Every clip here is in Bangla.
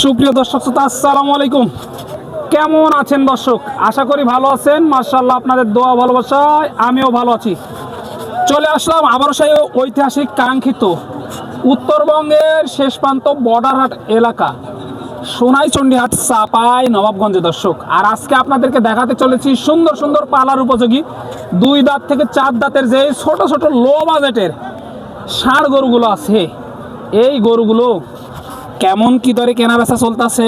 সুপ্রিয় দর্শক শ্রোতা, আসসালামু আলাইকুম। কেমন আছেন দর্শক? আশা করি ভালো আছেন। মার্শাল্লাহ আপনাদের দোয়া ভালোবাসায় আমিও ভালো আছি। চলে আসলাম আবারও সেই ঐতিহাসিক কাঙ্ক্ষিত উত্তরবঙ্গের শেষ প্রান্ত বর্ডারহাট এলাকা, সোনাইচণ্ডীহাট, চাপাই, নবাবগঞ্জে দর্শক। আর আজকে আপনাদেরকে দেখাতে চলেছি সুন্দর সুন্দর পালার উপযোগী, দুই দাঁত থেকে চার দাঁতের যে ছোট ছোট লো বাজেটের ষাঁড় গরুগুলো আছে, এই গরুগুলো কেমন কি দরে কেনা বেচা চলতেছে?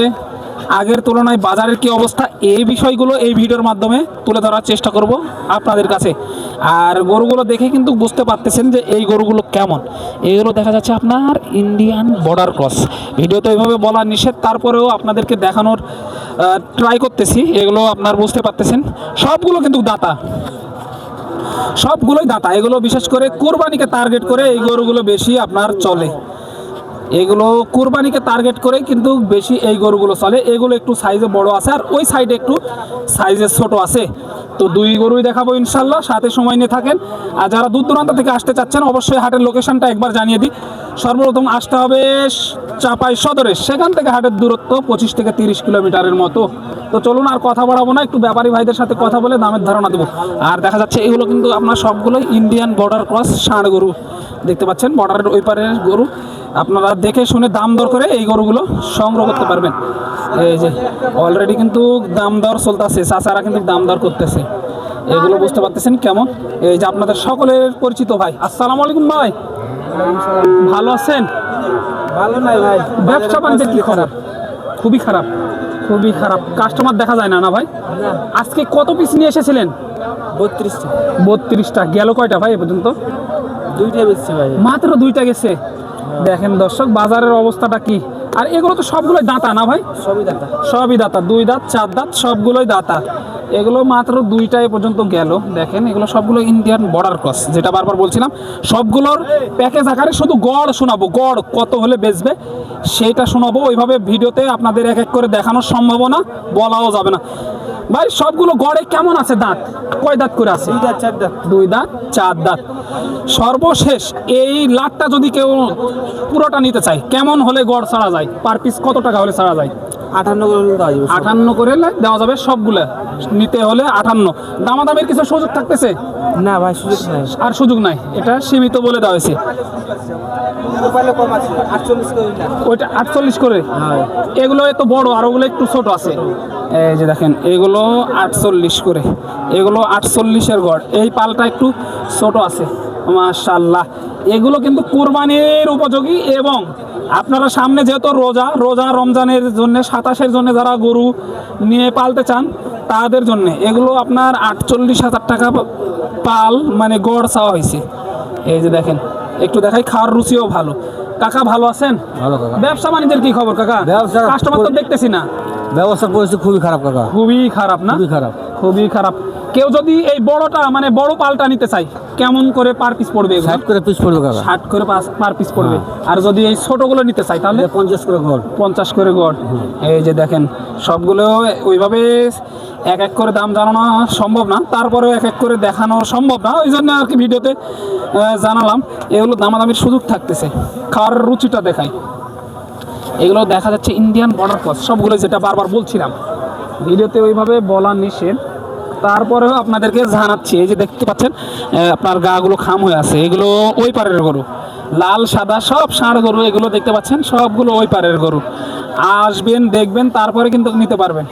আগের তুলনায় বাজারের কি অবস্থা? এই বিষয়গুলো এই ভিডিওর মাধ্যমে তুলে ধরার চেষ্টা করব আপনাদের কাছে। আর গরুগুলো দেখে কিন্তু বুঝতে পারতেছেন যে এই গরুগুলো কেমন। এগুলো দেখা যাচ্ছে আপনার ইন্ডিয়ান বর্ডার ক্রস ভিডিও তো এইভাবে বলা নিষেধ, তারপরেও আপনাদেরকে দেখানোর ট্রাই করতেছি। এগুলো আপনার বুঝতে পারতেছেন। সবগুলো কিন্তু দাতা। সবগুলোই দাতা। এগুলো বিশেষ করে কোরবানিকে টার্গেট করে এই গরুগুলো বেশি আপনার চলে। এগুলো কোরবানিকে টার্গেট করে কিন্তু বেশি এই গরুগুলো চলে। এগুলো একটু সাইজে বড় আছে, আর ওই সাইডে একটু সাইজে ছোট আছে। তো দুই গরুই দেখাবো ইনশাল্লাহ সাথে সময় নিয়ে থাকেন। আর যারা দূর দূরান্ত থেকে আসতে চাচ্ছেন, অবশ্যই হাটের লোকেশনটা একবার জানিয়ে দিই। সর্বপ্রথম আসতে হবে চাপাই সদরে। সেখান থেকে হাটের দূরত্ব পঁচিশ থেকে তিরিশ কিলোমিটারের মতো। তো চলুন আর কথা বাড়াবো না, একটু ব্যাপারী ভাইদের সাথে কথা বলে দামের ধারণা দেবো। আর দেখা যাচ্ছে এগুলো কিন্তু আপনার সবগুলোই ইন্ডিয়ান বর্ডার ক্রস ষাঁড় গরু। দেখতে পাচ্ছেন বর্ডারের ওই পারের গরু। আপনারা দেখে শুনে দাম দর করে এই গরুগুলো সংগ্রহ করতে পারবেন। এই যে অলরেডি কিন্তু দাম দর চলতেছে চাচারা কিন্তু দাম দর করতেছে। এগুলো বুঝতে পারতেছেন কেমন? এই যে আপনাদের সকলের পরিচিত ভাই আসসালামু আলাইকুম ভাই। ভালো আছেন? ভালো নাই ভাই। ব্যবসা বাণিজ্যের কি খারাপ খুবই খারাপ খুবই খারাপ। কাস্টমার দেখা যায় না না ভাই? আজকে কত পিস নিয়ে এসেছিলেন? বত্রিশটা। বত্রিশটা। গেল কয়টা ভাই এ পর্যন্ত? দুইটা বেচছে ভাই। মাত্র দুইটা গেছে? দেখেন দর্শক বাজারের অবস্থাটা কি? আর এগুলো তো সবগুলোই দাঁতা না ভাই? সবই দাদা সবই দাতা। দুই দাঁত চার দাঁত সবগুলোই দাতা। এগুলো মাত্র দুইটা এ পর্যন্ত গেল। দেখেন এগুলো সবগুলো ইন্ডিয়ান বর্ডার ক্রস যেটা বারবার বলছিলাম। সবগুলোর প্যাকেজ আকারে শুধু গড় শোনাবো গড় কত হলে বেচবে সেইটা শোনাবো। ওইভাবে ভিডিওতে আপনাদের এক এক করে দেখানোর সম্ভাবনা বলাও যাবে না। ভাই সবগুলো গড়ে কেমন আছে দাঁত? কয় দাঁত করে আছে? দুই দাঁত চার দাঁত। সর্বশেষ এই লাটটা যদি কেউ পুরোটা নিতে চায় কেমন হলে গড় ছাড়া যায়? পার পিস কত টাকা হলে ছাড়া যায়? আটান্ন করে দেওয়া যাবে আটান্ন করে দেওয়া যাবে সবগুলো। নিতে হলে আটান্ন। দামাদামের কিছু সুযোগ থাকতেছে? না ভাই সুযোগ নাই। আর সুযোগ নাই। এটা সীমিত বলে দেওয়া হয়েছে। ওইটা আটচল্লিশ করে? এগুলো এত বড় আর ওগুলো একটু ছোট আছে। এই যে দেখেন এগুলো আটচল্লিশ করে। এগুলো আটচল্লিশের গড়। এই পালটা একটু ছোট আছে। মাশাল্লাহ এগুলো কিন্তু কোরবানির উপযোগী এবং আপনারা সামনে যেহেতু রোজা রোজা রমজানের জন্য সাতাশের জন্য যারা গরু নিয়ে পালতে চান তাদের জন্য। এগুলো আপনার আটচল্লিশ হাজার টাকা পাল মানে গড় চাওয়া হয়েছে। এই যে দেখেন একটু দেখাই খাওয়ার রুচিও ভালো। কাকা ভালো আছেন? ব্যবসা বাণিজ্যের কি খবর কাকা? কাস্টমার তো দেখতেছি না। ব্যবস্থা পরিস্থিতি খুবই খারাপ কাকা। খুবই খারাপ না? খুবই খারাপ। খুবই খারাপ। কেউ যদি এই বড়টা মানে বড় পালটা নিতে চাই কেমন করে পার পিস পড়বে? ষাট করে পিস পড়বে কাকা। ষাট করে পার পিস পড়বে। আর যদি এই ছোটগুলো নিতে চাই তাহলে? পঞ্চাশ করে ঘর। পঞ্চাশ করে গড় এই যে দেখেন সবগুলো ওইভাবে এক এক করে দাম জানানো সম্ভব না তারপরেও এক এক করে দেখানো সম্ভব না ওই জন্য আর কি ভিডিওতে জানালাম। এগুলো দামাদামির সুযোগ থাকতেছে। খাওয়ার রুচিটা দেখাই এগুলো দেখা যাচ্ছে ইন্ডিয়ান বর্ডার ক্রস সবগুলো যেটা বারবার বলছিলাম। ভিডিওতে ওইভাবে বলা নিষেধ। তারপরেও আপনাদেরকে জানাচ্ছি, এই যে দেখতে পাচ্ছেন আপনার গাগুলো খাম হয়ে আছে। এগুলো ওই পারের গরু। লাল, সাদা, সব ষাঁড় গরু এগুলো দেখতে পাচ্ছেন, সবগুলো ওই পারের গরু। আসবেন দেখবেন তারপরে কিন্তু নিতে পারবেন।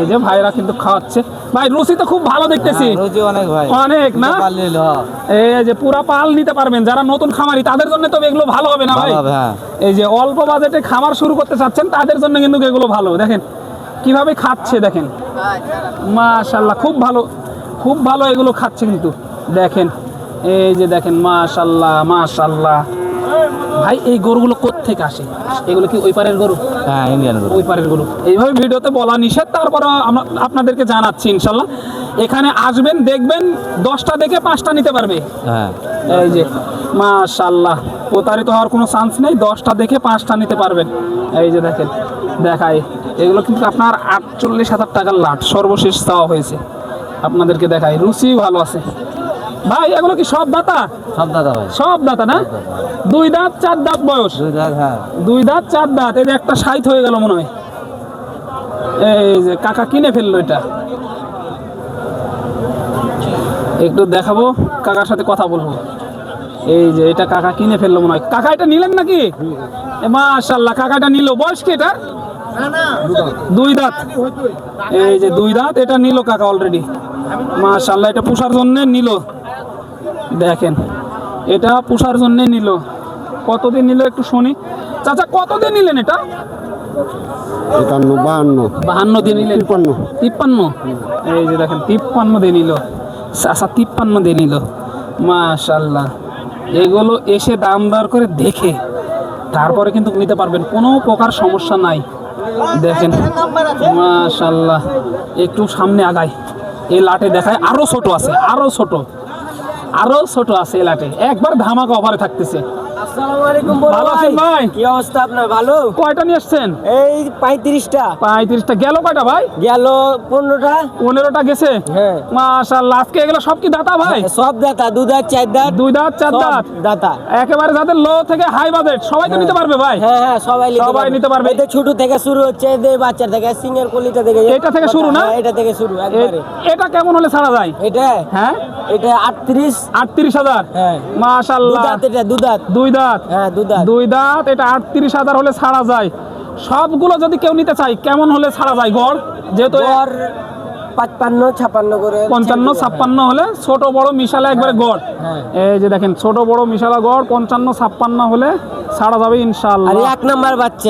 এই যে ভাইরা কিন্তু খাওয়াচ্ছে। ভাই রুচি তো খুব ভালো দেখতেছি। অনেক ভাই। অনেক না? এই যে পুরা পাল নিতে পারবেন যারা নতুন খামারি তাদের জন্য তো এগুলো ভালো হবে না ভাই? হ্যাঁ। এই যে অল্প বাজেটে খামার শুরু করতে চাচ্ছেন তাদের জন্য কিন্তু এগুলো ভালো। দেখেন কীভাবে খাচ্ছে দেখেন। মাশাল্লাহ খুব ভালো খুব ভালো এগুলো খাচ্ছে কিন্তু। দেখেন এই যে দেখেন মাশাল্লাহ মাশাল্লাহ ভাই এই গরুগুলো থেকে আসে? এগুলো কি ওই পারের গরু? হ্যাঁ ইন্ডিয়ান গরু। ওই পারের গরু। এইভাবে ভিডিওতে বলা নিষেধ তারপর আপনাদেরকে জানাচ্ছি ইনশাল্লাহ। এখানে আসবেন দেখবেন দশটা দেখে পাঁচটা নিতে পারবে। হ্যাঁ। এই যে মাশাল্লাহ প্রতারিত হওয়ার কোনো চান্স নেই দশটা দেখে পাঁচটা নিতে পারবেন। এই যে দেখেন দেখাই। এগুলো কিন্তু আপনার আটচল্লিশ হাজার টাকার লাট সর্বশেষ চাওয়া হয়েছে। আপনাদেরকে দেখাই রুচি ভালো আছে। ভাই এগুলো কি সব দাতা? সব দাদা ভাই। সব দাতা না? দুই দাঁত চার দাঁত বয়স? দুই দাঁত হ্যাঁ। দুই দাঁত চার দাঁত। এই যে একটা সাইট হয়ে গেল মনে হয়। এই যে কাকা কিনে ফেলল এটা। একটু দেখাবো কাকার সাথে কথা বলব। এই যে এটা কাকা কিনে ফেলল মনে হয়। কাকা এটা নিলেন নাকি? মাশাল্লাহ কাকা এটা নিল। বয়স কি এটা দুই দাঁত। এই যে দুই দাঁত এটা নিল কাকা অলরেডি মাশাল্লাহ এটা পোষার জন্য নিল। দেখেন এটা পোষার জন্য নিল। কতদিন নিল একটু শুনি। চাচা কতদিন নিলেন এটা? একান্ন বাহান্ন। বাহান্ন দিয়ে নিলেন? তিপ্পান্ন। তিপ্পান্ন? এই যে দেখেন তিপ্পান্ন দিয়ে নিল। চাচা তিপ্পান্ন দিয়ে নিল। মাশাল্লাহ এগুলো এসে দাম দর করে দেখে। তারপরে কিন্তু নিতে পারবেন কোনো প্রকার সমস্যা নাই। দেখেন মাশাল্লাহ একটু সামনে আগায়। এই লাটে দেখায় আরও ছোট আছে আরও ছোট। আরও ছোট আছে এলাটে একবার ধামাকা অফারে থাকতেছে। আসসালামু আলাইকুম ভালো আছেন ভাই। কি অবস্থা আপনার ভালো? কয়টা নিয়ে এসছেন এই পঁয়ত্রিশটা। পঁয়ত্রিশটা। গেল কয়টা ভাই? গেল পনেরোটা। পনেরোটা গেছে? হ্যাঁ। মাশাল্লাহ আজকে এগুলো সব কি দাতা ভাই? সব দাতা দু দাঁত চার দাঁত। দুই দাঁত চার দাঁত। দাতা। একেবারে যাদের লো থেকে হাই বাজেট সবাই তো নিতে পারবে ভাই। হ্যাঁ হ্যাঁ সবাই সবাই নিতে পারবে। এতে ছোট থেকে শুরু হচ্ছে এদের বাচ্চা থেকে সিঙ্গেল কলিটা থেকে। এটা থেকে শুরু না? হ্যাঁ, এটা থেকে শুরু একবারে। এটা কেমন হলে ছাড়া যায়? এটা? হ্যাঁ? এটা আটত্রিশ। আটত্রিশ হাজার? হ্যাঁ। দু মাশাল্লাহ দাঁত এটা দাঁত। দুই হ্যাঁ দাঁত। দুই দাঁত এটা আটত্রিশ হাজার হলে ছাড়া যায়। সবগুলো যদি কেউ নিতে চাই কেমন হলে ছাড়া যায়? গড় যেহেতু পাঁচপান্ন ছাপান্ন করে পঞ্চান্ন ছাপ্পান্ন হলে ছোট বড় মিশালে একবারে গড়। হ্যাঁ। এই যে দেখেন ছোট বড় মিশালা গড় পঞ্চান্ন ছাপ্পান্ন হলে ছাড়া যাবে ইনশাল্লাহ এক নাম্বার বাচ্চা।